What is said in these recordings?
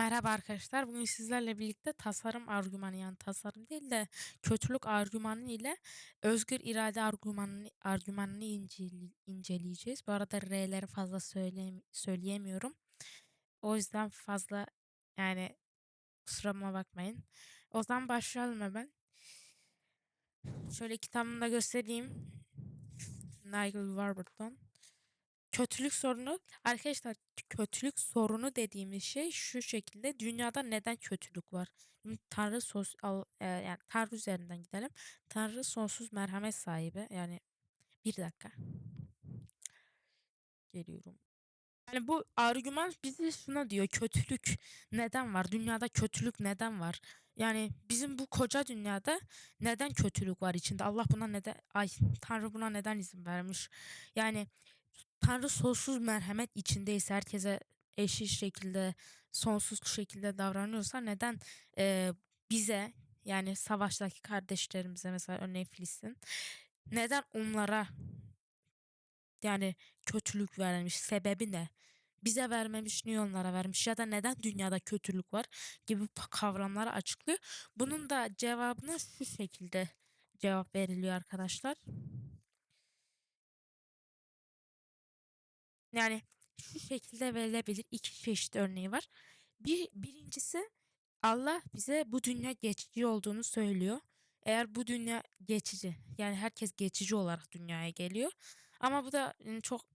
Merhaba arkadaşlar. Bugün sizlerle birlikte tasarım argümanı yani tasarım değil de kötülük argümanı ile özgür irade argümanını, argümanını incele- inceleyeceğiz. Bu arada R'leri fazla söyleyem- söyleyemiyorum. O yüzden fazla yani kusuruma bakmayın. O zaman başlayalım hemen. Şöyle kitabımı da göstereyim. Nigel Warburton. Kötülük sorunu arkadaşlar kötülük sorunu dediğimiz şey şu şekilde dünyada neden kötülük var? Tanrı sos e, yani Tanrı üzerinden gidelim. Tanrı sonsuz merhamet sahibi. Yani bir dakika. Geliyorum. Yani bu argüman bize şuna diyor. Kötülük neden var? Dünyada kötülük neden var? Yani bizim bu koca dünyada neden kötülük var içinde? Allah buna neden ay Tanrı buna neden izin vermiş? Yani Tanrı sonsuz merhamet içindeyse herkese eşit şekilde sonsuz şekilde davranıyorsa neden e, bize yani savaştaki kardeşlerimize mesela örneğin Filistin neden onlara yani kötülük vermiş sebebi ne? Bize vermemiş niye onlara vermiş ya da neden dünyada kötülük var gibi kavramları açıklıyor. Bunun da cevabını şu şekilde cevap veriliyor arkadaşlar. Yani şu şekilde verilebilir iki çeşit örneği var. Bir birincisi Allah bize bu dünya geçici olduğunu söylüyor. Eğer bu dünya geçici yani herkes geçici olarak dünyaya geliyor. Ama bu da çok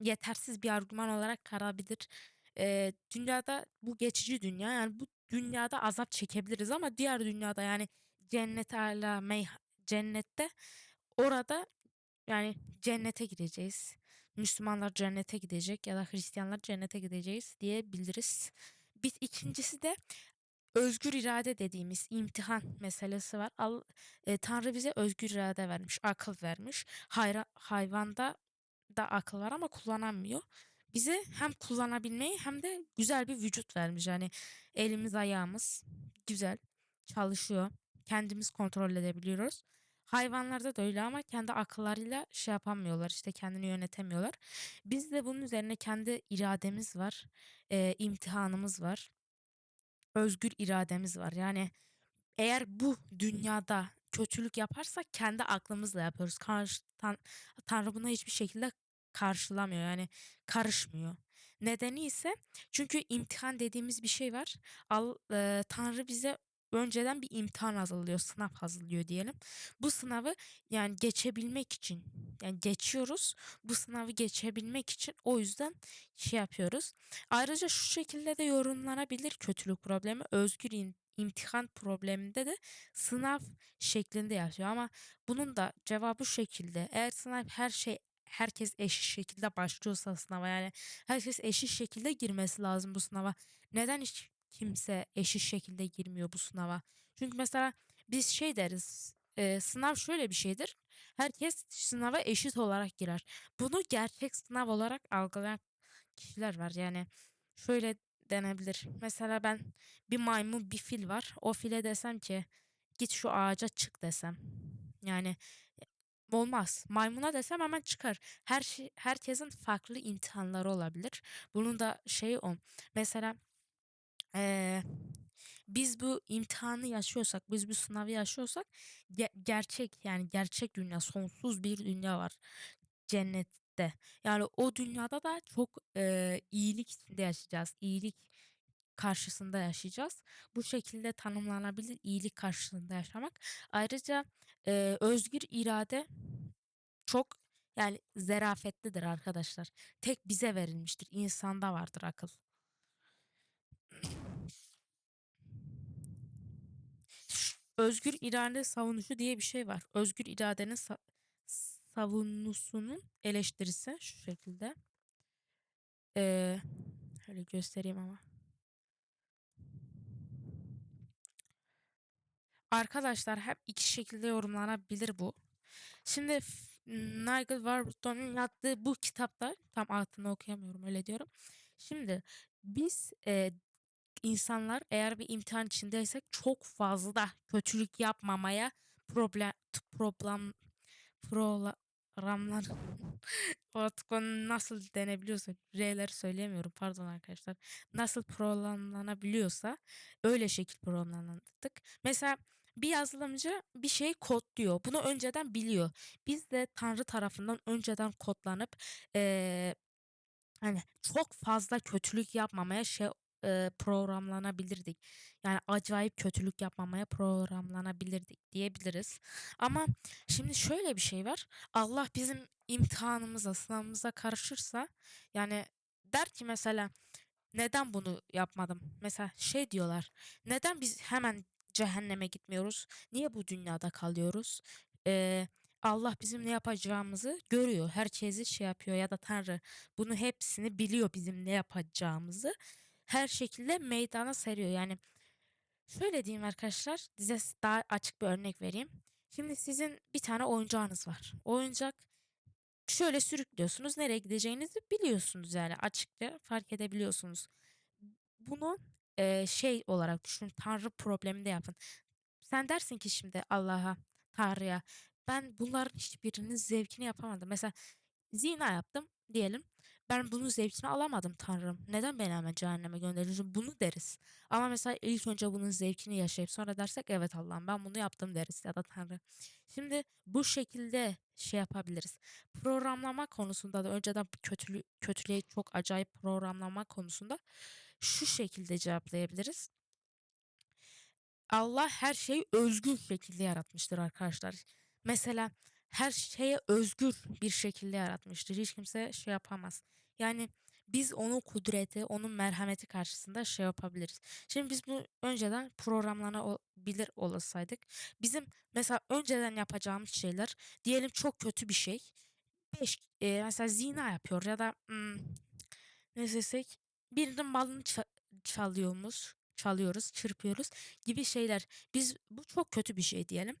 yetersiz bir argüman olarak kalabilir. Eee, dünyada bu geçici dünya yani bu dünyada azap çekebiliriz ama diğer dünyada yani cennet âlâ meyh cennette orada yani cennete gideceğiz. Müslümanlar cennete gidecek ya da Hristiyanlar cennete gideceğiz diyebiliriz. Bir ikincisi de özgür irade dediğimiz imtihan meselesi var. Al, e, Tanrı bize özgür irade vermiş, akıl vermiş. Hayra, hayvanda da akıl var ama kullanamıyor. Bize hem kullanabilmeyi hem de güzel bir vücut vermiş. Yani elimiz ayağımız güzel çalışıyor. Kendimiz kontrol edebiliyoruz. Hayvanlarda da öyle ama kendi akıllarıyla şey yapamıyorlar işte kendini yönetemiyorlar. Biz de bunun üzerine kendi irademiz var, e, imtihanımız var, özgür irademiz var. Yani eğer bu dünyada kötülük yaparsak kendi aklımızla yapıyoruz. Karşı, tan- Tanrı buna hiçbir şekilde karşılamıyor yani karışmıyor. Nedeni ise çünkü imtihan dediğimiz bir şey var. Al, e, Tanrı bize önceden bir imtihan hazırlıyor, sınav hazırlıyor diyelim. Bu sınavı yani geçebilmek için yani geçiyoruz. Bu sınavı geçebilmek için o yüzden şey yapıyoruz. Ayrıca şu şekilde de yorumlanabilir kötülük problemi. Özgür imtihan probleminde de sınav şeklinde yazıyor ama bunun da cevabı şu şekilde. Eğer sınav her şey herkes eşit şekilde başlıyorsa sınava yani herkes eşit şekilde girmesi lazım bu sınava. Neden hiç kimse eşit şekilde girmiyor bu sınava? Çünkü mesela biz şey deriz. e, sınav şöyle bir şeydir. Herkes sınava eşit olarak girer. Bunu gerçek sınav olarak algılayan kişiler var. Yani şöyle denebilir. Mesela ben bir maymun bir fil var. O file desem ki git şu ağaca çık desem. Yani olmaz. Maymuna desem hemen çıkar. Her şey herkesin farklı imtihanları olabilir. Bunun da şeyi o. Mesela eee, biz bu imtihanı yaşıyorsak, biz bu sınavı yaşıyorsak ge- gerçek yani gerçek dünya, sonsuz bir dünya var cennette. Yani o dünyada da çok eee, iyilik içinde yaşayacağız. İyilik karşısında yaşayacağız. Bu şekilde tanımlanabilir iyilik karşısında yaşamak. Ayrıca eee, özgür irade çok yani zerafetlidir arkadaşlar. Tek bize verilmiştir. İnsanda vardır akıl. Özgür irade savunucu diye bir şey var. Özgür iradenin sa- savunusunun eleştirisi şu şekilde. Ee, şöyle göstereyim ama. Arkadaşlar hep iki şekilde yorumlanabilir bu. Şimdi Nigel Warburton'un yazdığı bu kitapta tam altını okuyamıyorum öyle diyorum. Şimdi biz e, insanlar eğer bir imtihan içindeysek çok fazla kötülük yapmamaya problem problem programlar artık onu nasıl denebiliyorsa R'leri söyleyemiyorum pardon arkadaşlar. Nasıl programlanabiliyorsa öyle şekil programlandık. Mesela bir yazılımcı bir şey kodluyor. Bunu önceden biliyor. Biz de Tanrı tarafından önceden kodlanıp eee, hani çok fazla kötülük yapmamaya şey eee, programlanabilirdik. Yani acayip kötülük yapmamaya programlanabilirdik diyebiliriz. Ama şimdi şöyle bir şey var. Allah bizim imtihanımıza, sınavımıza karışırsa yani der ki mesela neden bunu yapmadım? Mesela şey diyorlar. Neden biz hemen cehenneme gitmiyoruz? Niye bu dünyada kalıyoruz? Ee, Allah bizim ne yapacağımızı görüyor. Herkesi şey yapıyor ya da Tanrı bunu hepsini biliyor bizim ne yapacağımızı. Her şekilde meydana seriyor. Yani şöyle diyeyim arkadaşlar, size daha açık bir örnek vereyim. Şimdi sizin bir tane oyuncağınız var. Oyuncak şöyle sürüklüyorsunuz. Nereye gideceğinizi biliyorsunuz yani açıkça fark edebiliyorsunuz. Bunu eee, şey olarak düşünün. Tanrı probleminde yapın. Sen dersin ki şimdi Allah'a, Tanrı'ya ben bunların hiçbirinin zevkini yapamadım. Mesela zina yaptım diyelim. Ben bunun zevkini alamadım Tanrım. Neden beni hemen cehenneme gönderiyorsun? Bunu deriz. Ama mesela ilk önce bunun zevkini yaşayıp sonra dersek evet Allah'ım ben bunu yaptım deriz ya da Tanrı. Şimdi bu şekilde şey yapabiliriz. Programlama konusunda da önceden kötülü, kötülüğe çok acayip programlama konusunda şu şekilde cevaplayabiliriz. Allah her şeyi özgür şekilde yaratmıştır arkadaşlar. Mesela her şeye özgür bir şekilde yaratmıştır. Hiç kimse şey yapamaz. Yani biz onun kudreti, onun merhameti karşısında şey yapabiliriz. Şimdi biz bunu önceden programlanabilir olasaydık. Bizim mesela önceden yapacağımız şeyler diyelim çok kötü bir şey. Beş, e, mesela zina yapıyor ya da hmm, ne desek birinin malını ça- çalıyormuş, çalıyoruz, çırpıyoruz gibi şeyler. Biz bu çok kötü bir şey diyelim.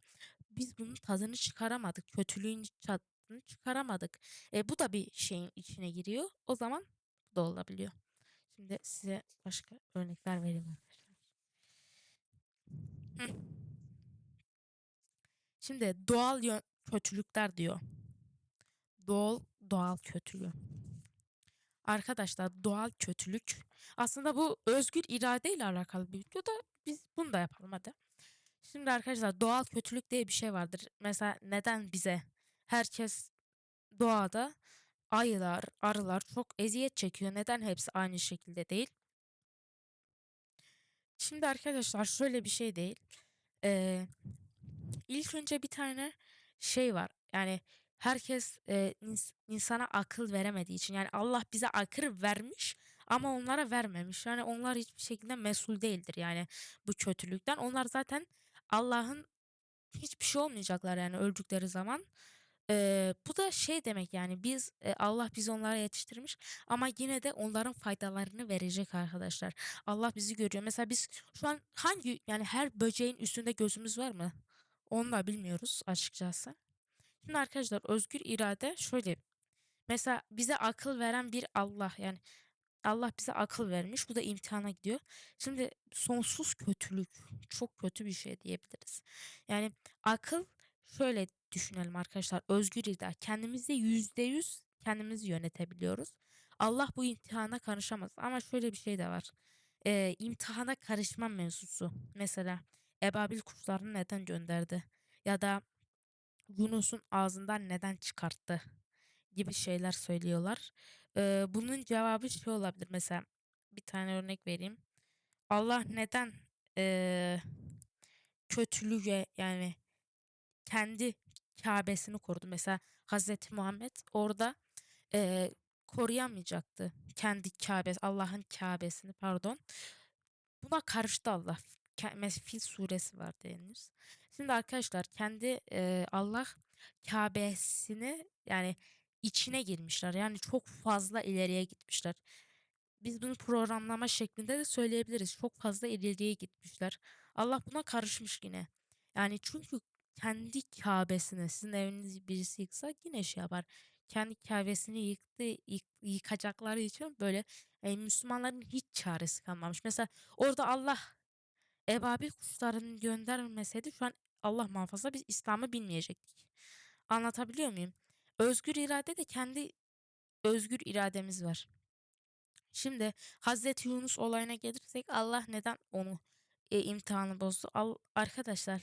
Biz bunun tadını çıkaramadık. Kötülüğün tadını çıkaramadık. E, bu da bir şeyin içine giriyor. O zaman bu da olabiliyor. Şimdi size başka örnekler vereyim arkadaşlar. Şimdi doğal yön kötülükler diyor. Doğal doğal kötülüğü. Arkadaşlar doğal kötülük aslında bu özgür irade ile alakalı bir video da biz bunu da yapalım hadi. Şimdi arkadaşlar doğal kötülük diye bir şey vardır. Mesela neden bize herkes doğada ayılar, arılar çok eziyet çekiyor. Neden hepsi aynı şekilde değil? Şimdi arkadaşlar şöyle bir şey değil. Ee, ilk önce bir tane şey var. Yani herkes e, ins- insana akıl veremediği için yani Allah bize akıl vermiş ama onlara vermemiş. Yani onlar hiçbir şekilde mesul değildir yani bu kötülükten. Onlar zaten Allah'ın hiçbir şey olmayacaklar yani öldükleri zaman. Eee, bu da şey demek yani biz e, Allah bizi onlara yetiştirmiş ama yine de onların faydalarını verecek arkadaşlar. Allah bizi görüyor. Mesela biz şu an hangi yani her böceğin üstünde gözümüz var mı? Onu da bilmiyoruz açıkçası. Şimdi arkadaşlar özgür irade şöyle. Mesela bize akıl veren bir Allah yani Allah bize akıl vermiş. Bu da imtihana gidiyor. Şimdi sonsuz kötülük çok kötü bir şey diyebiliriz. Yani akıl şöyle düşünelim arkadaşlar. Özgür irade. Kendimizi yüzde yüz kendimizi yönetebiliyoruz. Allah bu imtihana karışamaz. Ama şöyle bir şey de var. Ee, imtihana karışma mevzusu. Mesela ebabil kuşlarını neden gönderdi? Ya da Yunus'un ağzından neden çıkarttı? gibi şeyler söylüyorlar. Eee, bunun cevabı şey olabilir mesela bir tane örnek vereyim. Allah neden eee kötülüğe yani kendi Kâbesini korudu. Mesela Hazreti Muhammed orada eee, koruyamayacaktı kendi Kâbesi, Allah'ın Kâbesini pardon. Buna karıştı Allah. Fil suresi var denir. Şimdi arkadaşlar kendi eee, Allah Kâbesini yani içine girmişler. Yani çok fazla ileriye gitmişler. Biz bunu programlama şeklinde de söyleyebiliriz. Çok fazla ileriye gitmişler. Allah buna karışmış yine. Yani çünkü kendi Kâbesine sizin evinizi birisi yıksa yine şey yapar. Kendi Kâbesini yıktı, yık- yıkacakları için böyle e, Müslümanların hiç çaresi kalmamış. Mesela orada Allah ebabil kuşlarını göndermeseydi şu an Allah muhafaza biz İslam'ı bilmeyecektik. Anlatabiliyor muyum? Özgür irade de kendi özgür irademiz var. Şimdi Hazreti Yunus olayına gelirsek Allah neden onu e, imtihanı bozdu? Al, arkadaşlar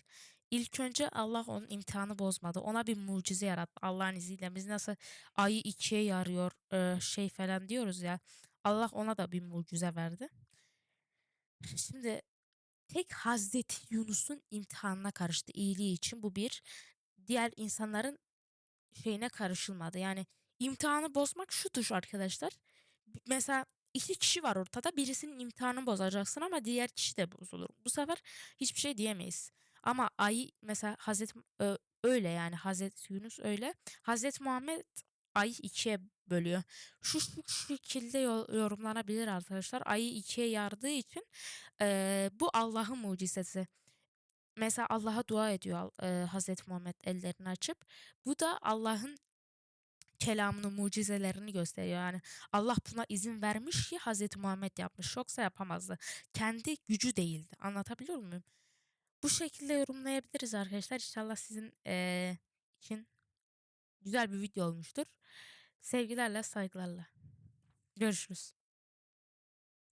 ilk önce Allah onun imtihanı bozmadı. Ona bir mucize yarattı Allah'ın izniyle. Biz nasıl ayı ikiye yarıyor e, şey falan diyoruz ya. Allah ona da bir mucize verdi. Şimdi tek Hazreti Yunus'un imtihanına karıştı iyiliği için bu bir. Diğer insanların şeyine karışılmadı. Yani imtihanı bozmak şudur arkadaşlar. B- Mesela iki kişi var ortada. Birisinin imtihanını bozacaksın ama diğer kişi de bozulur. Bu sefer hiçbir şey diyemeyiz. Ama ayı mesela Hazreti öyle yani Hazreti Yunus öyle. Hazreti Muhammed ayı ikiye bölüyor. Şu, şekilde yo- yorumlanabilir arkadaşlar. Ayı ikiye yardığı için eee, bu Allah'ın mucizesi. Mesela Allah'a dua ediyor eee, Hazreti Muhammed ellerini açıp. Bu da Allah'ın kelamını, mucizelerini gösteriyor. Yani Allah buna izin vermiş ki Hazreti Muhammed yapmış. Yoksa yapamazdı. Kendi gücü değildi. Anlatabiliyor muyum? Bu şekilde yorumlayabiliriz arkadaşlar. İnşallah sizin eee, için güzel bir video olmuştur. Sevgilerle, saygılarla. Görüşürüz.